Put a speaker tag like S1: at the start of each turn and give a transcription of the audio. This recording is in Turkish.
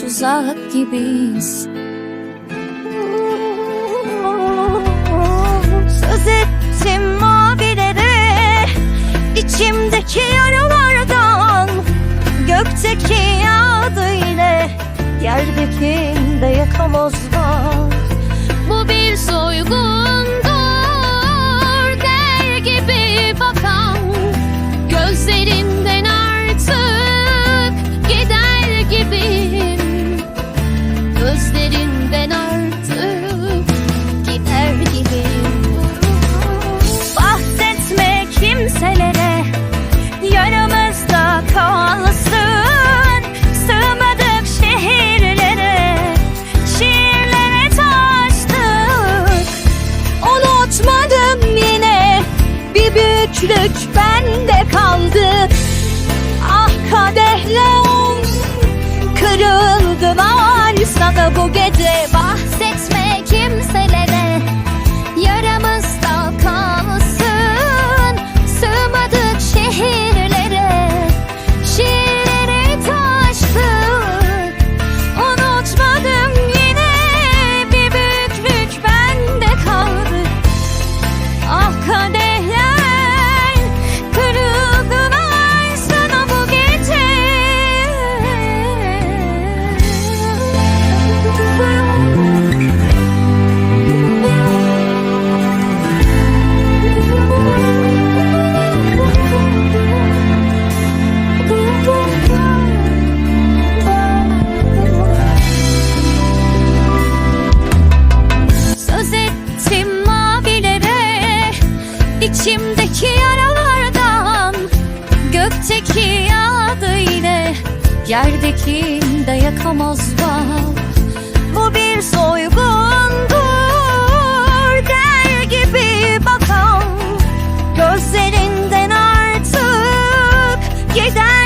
S1: tuzak gibiyiz. Söz ettim mavilere içimdeki yaralardan Gökteki yağdıyla Yerdekinde yakamoz Bir büyüklük bende kaldı. Ah kadehler Kırıldılar sana bu gece Yerdekini de yakamazlar Bu bir soygundur der gibi bakan. Gözlerinden artık gider